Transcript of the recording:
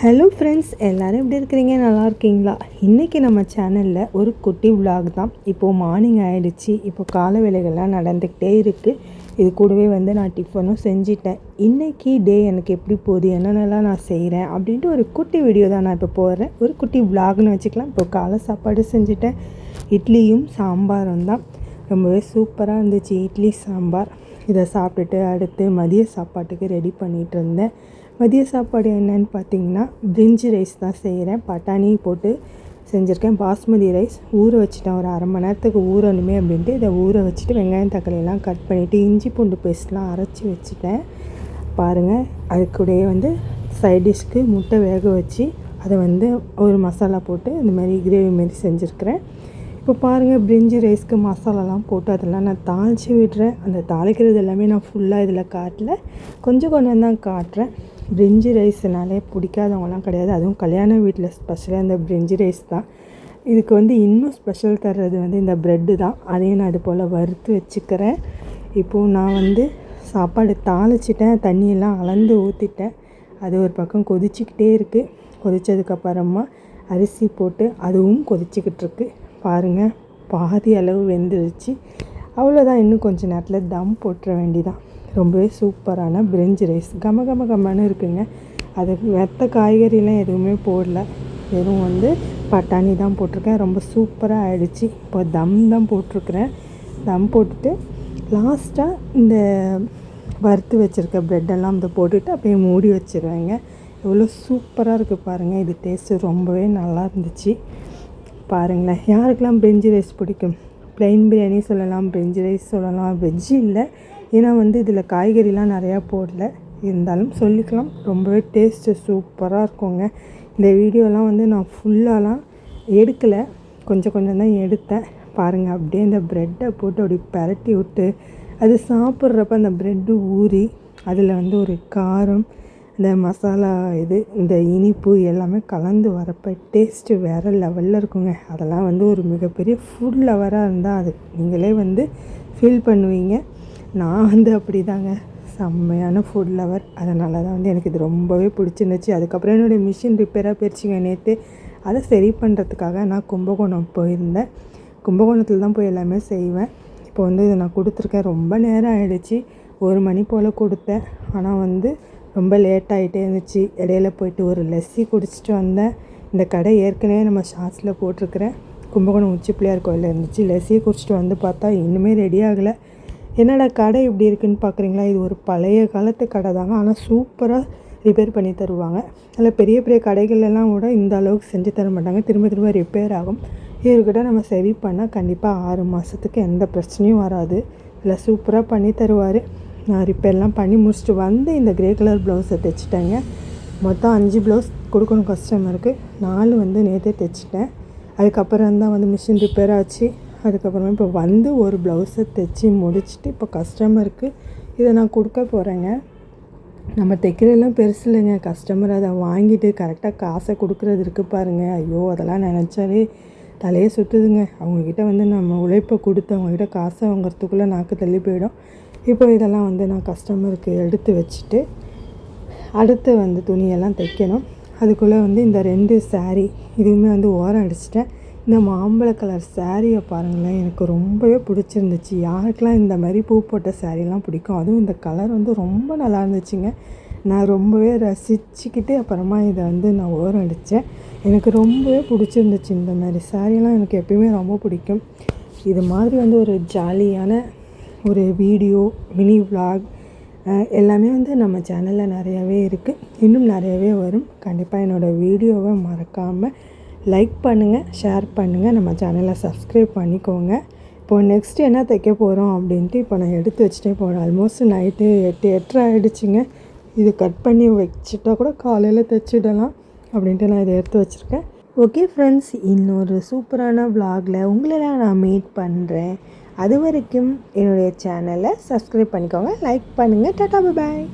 Hello friends எல்லோரும் எப்படி இருக்கிறீங்க? நல்லா இருக்கீங்களா? இன்றைக்கி நம்ம சேனலில் ஒரு குட்டி விலாக் தான். இப்போது மார்னிங் ஆகிடுச்சு இப்போ கால வேலைகள்லாம் நடந்துக்கிட்டே இருக்குது இது கூடவே வந்து நான் டிஃபனும் செஞ்சிட்டேன். இன்றைக்கி டே எனக்கு எப்படி போகுது? என்னென்னலாம் நான் செய்கிறேன் அப்படின்ட்டு ஒரு குட்டி வீடியோ தான் நான் இப்போ போடுறேன். ஒரு குட்டி விலாக்னு வச்சுக்கலாம். இப்போ காலை சாப்பாடு செஞ்சுட்டேன். இட்லியும் சாம்பாரும் தான். ரொம்பவே சூப்பராக இருந்துச்சு. இட்லி சாம்பார். இதை சாப்பிட்டுட்டு அடுத்து மதிய சாப்பாட்டுக்கு ரெடி பண்ணிகிட்டு இருந்தேன். மதிய சாப்பாடு என்னன்னு பார்த்தீங்கன்னா பிரிஞ்சி ரைஸ் தான் செய்கிறேன் பட்டாணி போட்டு செஞ்சுருக்கேன். பாஸ்மதி ரைஸ் ஊற வச்சுட்டேன். ஒரு அரை மணி நேரத்துக்கு ஊறணுமே அப்படின்ட்டு இதை ஊற வச்சுட்டு வெங்காயம் தக்காளியெல்லாம் கட் பண்ணிவிட்டு இஞ்சி பூண்டு பேஸ்ட்லாம் அரைச்சி வச்சுட்டேன். பாருங்கள் அதுக்கூடயே வந்து சைட் டிஷ்க்கு முட்டை வேக வச்சு அதை வந்து ஒரு மசாலா போட்டு இந்த மாதிரி கிரேவி மாரி செஞ்சுருக்கிறேன். இப்போ பாருங்கள் பிரிஞ்சி ரைஸ்க்கு மசாலாலாம் போட்டு அதெல்லாம் நான் தாளித்து விடுறேன். அந்த தாளிக்கிறது எல்லாமே நான் ஃபுல்லாக இதில் காட்டல. கொஞ்சம் கொஞ்சம் தான் காட்டுறேன். பிரிஞ்சி ரைஸ்னாலே பிடிக்காதவங்களாம் கிடையாது. அதுவும் கல்யாண வீட்டில் ஸ்பெஷலாக இந்த பிரிஞ்சி ரைஸ் தான். இதுக்கு வந்து இன்னும் ஸ்பெஷல் தர்றது வந்து இந்த ப்ரெட்டு தான். அதையும் நான் இது போல் வறுத்து வச்சுக்கிறேன். இப்போது நான் வந்து சாப்பாடு தாளிச்சிட்டேன். தண்ணியெல்லாம் அளந்து ஊற்றிட்டேன் அது ஒரு பக்கம் கொதிச்சிக்கிட்டே இருக்குது கொதித்ததுக்கப்புறமா அரிசி போட்டு அதுவும் கொதிச்சிக்கிட்டு இருக்கு. பாருங்கள் பாதி அளவு வெந்துருச்சு. அவ்வளோதான் இன்னும் கொஞ்சம் நேரத்தில் தம் போட்டுற வேண்டிதான். ரொம்பவே சூப்பரான பிரிஞ்சி ரைஸ். கம கம கம்மனு இருக்குங்க. அது மெத்த காய்கறிலாம் எதுவுமே போடல. வெறும் வந்து பட்டாணி தான் போட்டிருக்கேன். ரொம்ப சூப்பராக ஆயிடுச்சு. இப்போ தம் தான் போட்டிருக்கிறேன். தம் போட்டுட்டு லாஸ்ட்டாக இந்த வறுத்து வச்சுருக்க ப்ரெட்டெல்லாம் இந்த போட்டுட்டு அப்படியே மூடி வச்சுருவேங்க. எவ்வளோ சூப்பராக இருக்குது பாருங்கள் இது டேஸ்ட்டு ரொம்பவே நல்லா இருந்துச்சு. பாருங்களேன். யாருக்கெல்லாம் பிரிஞ்சி ரைஸ் பிடிக்கும்? ப்ளைன் பிரியாணி சொல்லலாம் பிரிஞ்சி ரைஸ் சொல்லலாம். வெஜ்ஜு இல்லை. ஏன்னா வந்து இதில் காய்கறிலாம் நிறையா போடல. இருந்தாலும் சொல்லிக்கலாம். ரொம்பவே டேஸ்ட்டு சூப்பராக இருக்குங்க. இந்த வீடியோலாம் வந்து நான் ஃபுல்லாலாம் எடுக்கலை. கொஞ்சம் கொஞ்சம் தான் எடுத்தேன். பாருங்கள் அப்படியே இந்த ப்ரெட்டை போட்டு அப்படி பரட்டி விட்டு அது சாப்பிட்றப்ப அந்த ப்ரெட்டு ஊறி அதில் வந்து ஒரு காரம் இந்த மசாலா இது இந்த இனிப்பு எல்லாமே கலந்து வரப்போ டேஸ்ட்டு வேறு லெவலில் இருக்குங்க. அதெல்லாம் வந்து ஒரு மிகப்பெரிய ஃபுட் லவராக இருந்தால் அது. நீங்களே வந்து ஃபீல் பண்ணுவீங்க. நான் வந்து அப்படி தாங்க செம்மையான ஃபுட் லவர் அதனால தான் வந்து எனக்கு இது ரொம்பவே பிடிச்சிருந்துச்சு. அதுக்கப்புறம் என்னுடைய மிஷின் ரிப்பேராக போயிடுச்சுங்க நேற்று அதை சரி பண்ணுறதுக்காக நான் கும்பகோணம் போயிருந்தேன். கும்பகோணத்தில் தான் போய் எல்லாமே செய்வேன். இப்போ வந்து இதை நான் கொடுத்துருக்கேன். ரொம்ப நேரம் ஆகிடுச்சு ஒரு மணி போல் கொடுத்தேன். ஆனால் வந்து ரொம்ப லேட் ஆகிட்டே இருந்துச்சு. இடையில போயிட்டு ஒரு லஸ்ஸி குடிச்சிட்டு வந்தேன். இந்த கடை ஏற்கனவே நம்ம ஷார்ட்ஸில் போட்டிருக்கிறேன். கும்பகோணம் உச்சி பிள்ளையார் கோயிலில் இருந்துச்சு. லஸ்ஸியை குடிச்சிட்டு வந்து பார்த்தா இன்னுமே ரெடி ஆகலை. என்னடா கடை எப்படி இருக்குதுன்னு பார்க்குறீங்களா? இது ஒரு பழைய காலத்து கடை தாங்க. ஆனால் சூப்பராக ரிப்பேர் பண்ணி தருவாங்க. அதில் பெரிய பெரிய கடைகள்லாம் கூட இந்த அளவுக்கு செஞ்சு தர மாட்டாங்க. திரும்ப திரும்ப ரிப்பேர் ஆகும். இவர்கிட்ட நம்ம சரி பண்ணால் கண்டிப்பாக ஆறு மாதத்துக்கு எந்த பிரச்சனையும் வராது. இல்லை சூப்பராக பண்ணி தருவார். நான் ரிப்பேர்லாம் பண்ணி முடிச்சுட்டு வந்து இந்த க்ரே கலர் ப்ளவுஸை தைச்சிட்டேங்க. மொத்தம் அஞ்சு ப்ளவுஸ் கொடுக்கணும் கஸ்டமருக்கு நாலு வந்து நேற்றே தைச்சிட்டேன். அதுக்கப்புறம் தான் வந்து மிஷின் ரிப்பேர் ஆச்சு. அதுக்கப்புறமா இப்போ வந்து ஒரு ப்ளவுஸை தைச்சி முடிச்சுட்டு இப்போ கஸ்டமருக்கு இதை நான் கொடுக்க போகிறேங்க நம்ம தைக்கிறதெல்லாம் பெருசு இல்லைங்க. கஸ்டமர் அதை வாங்கிட்டு கரெக்டாக காசை கொடுக்குறது இருக்குது பாருங்கள் ஐயோ அதெல்லாம் நினச்சாலே தலையே சுற்றுதுங்க அவங்கக்கிட்ட வந்து நம்ம உழைப்பை கொடுத்து அவங்கக்கிட்ட காசை வாங்குறதுக்குள்ளே நாக்கு தள்ளி போயிடும். இப்போ இதெல்லாம் வந்து நான் கஸ்டமருக்கு எடுத்து வச்சுட்டு அடுத்து வந்து துணியெல்லாம் தைக்கணும். அதுக்குள்ளே வந்து இந்த ரெண்டு சாரீ இதுவுமே வந்து ஓரம் அடிச்சிட்டேன். இந்த மாம்பழ கலர் சாரியை பாருங்களேன் எனக்கு ரொம்பவே பிடிச்சிருந்துச்சு. யாருக்கெல்லாம் இந்த மாதிரி பூ போட்ட சாரீலாம் பிடிக்கும் அதுவும் இந்த கலர் வந்து ரொம்ப நல்லா இருந்துச்சுங்க. நான் ரொம்பவே ரசிச்சுக்கிட்டு அப்புறமா இதை வந்து நான் ஓரம் அடித்தேன் எனக்கு ரொம்பவே பிடிச்சிருந்துச்சு இந்த மாதிரி சாரீலாம் எனக்கு எப்பயுமே ரொம்ப பிடிக்கும். இது மாதிரி வந்து ஒரு ஜாலியான ஒரு வீடியோ மினி விளாக் எல்லாமே வந்து நம்ம சேனலில் நிறையாவே இருக்குது இன்னும் நிறையவே வரும். கண்டிப்பாக என்னோடய வீடியோவை மறக்காமல் லைக் பண்ணுங்கள் ஷேர் பண்ணுங்கள் நம்ம சேனலை சப்ஸ்கிரைப் பண்ணிக்கோங்க. இப்போ நெக்ஸ்ட்டு என்ன தைக்க போகிறோம் அப்படின்ட்டு இப்போ நான் எடுத்து வச்சுட்டே போகிறேன் ஆல்மோஸ்ட் நைட்டு எட்டு எட்டரை ஆகிடுச்சிங்க இது கட் பண்ணி வச்சுட்டா கூட காலையில் தைச்சிடலாம் அப்படின்ட்டு நான் இதை எடுத்து வச்சுருக்கேன். ஓகே ஃப்ரெண்ட்ஸ் இன்னொரு சூப்பரான விலாகில் உங்களெல்லாம் நான் மீட் பண்ணுறேன் அது வரைக்கும் என்னுடைய சேனலை சப்ஸ்கிரைப் பண்ணிக்கோங்க. லைக் பண்ணுங்கள் டாட்டா பாய்